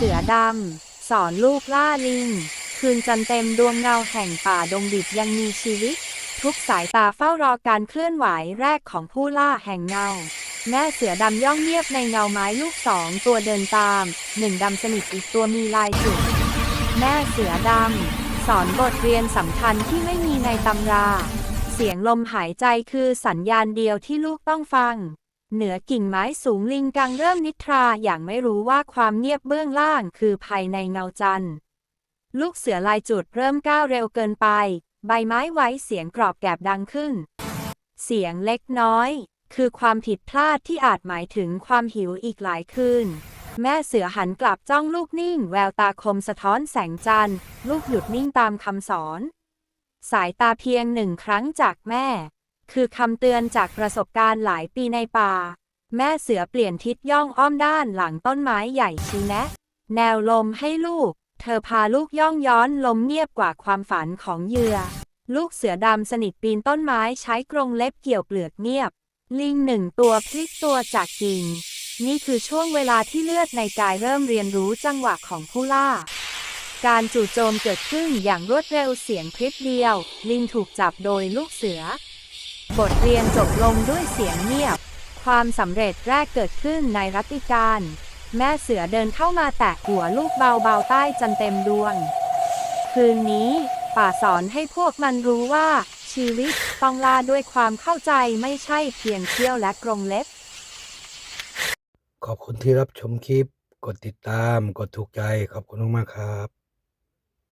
สือดำ สอนลูกล่าลิง คืนจันเต็มดวงเงาแห่งป่าดงดิบยังมีชีวิต ทุกสายตาเฝ้ารอการเคลื่อนไหวแรกของผู้ล่าแห่งเงา แม่เสือดำย่องเงียบในเงาไม้ลูกสองตัวเดินตามหนึ่งดำสนิทอีกตัวมีลายจุด แม่เสือดำ สอนบทเรียนสำคัญที่ไม่มีในตำรา เสียงลมหายใจคือสัญญาณเดียวที่ลูกต้องฟัง เหนือกิ่งไม้สูงลิงกังเริ่มนิทราอย่างไม่รู้ว่าความเงียบเบื้องล่างคือภายในเงาจันทร์ ลูกเสือลายจุดเริ่มก้าวเร็วเกินไป ใบไม้ไว้เสียงกรอบแกบดังขึ้น เสียงเล็กน้อย คือความผิดพลาดที่อาจหมายถึงความหิวอีกหลายคืน แม่เสือหันกลับจ้องลูกนิ่ง แววตาคมสะท้อนแสงจันทร์ ลูกหยุดนิ่งตามคำสอน สายตาเพียงหนึ่งครั้งจากแม่ คือคำเตือนจากประสบการณ์หลายปีในป่า แม่เสือเปลี่ยนทิศย่องอ้อมด้านหลังต้นไม้ใหญ่ชี้แนะ แนวลมให้ลูก เธอพาลูกย่องย้อนลมเงียบกว่าความฝันของเหยื่อ ลูกเสือดำสนิทปีนต้นไม้ใช้กรงเล็บเกี่ยวเปลือกเงียบ ลิงหนึ่งตัวพลิกตัวจากกิ่ง นี่คือช่วงเวลาที่เลือดในกายเริ่มเรียนรู้จังหวะของผู้ล่าการจู่โจมเกิดขึ้นอย่างรวดเร็วเสียงพริบเดียว ลิงถูกจับโดยลูกเสือ บทเรียนจบลงด้วยเสียงเงียบ ความสำเร็จแรกเกิดขึ้นในรัติการ แม่เสือเดินเข้ามาแตะหัวลูกเบาๆใต้จันเต็มดวง คืนนี้ป่าสอนให้พวกมันรู้ว่า ชีวิตต้องล่าด้วยความเข้าใจไม่ใช่เพียงเที่ยวและกรงเล็บ ขอบคุณที่รับชมคลิป กดติดตาม กดถูกใจ ขอบคุณมากๆครับ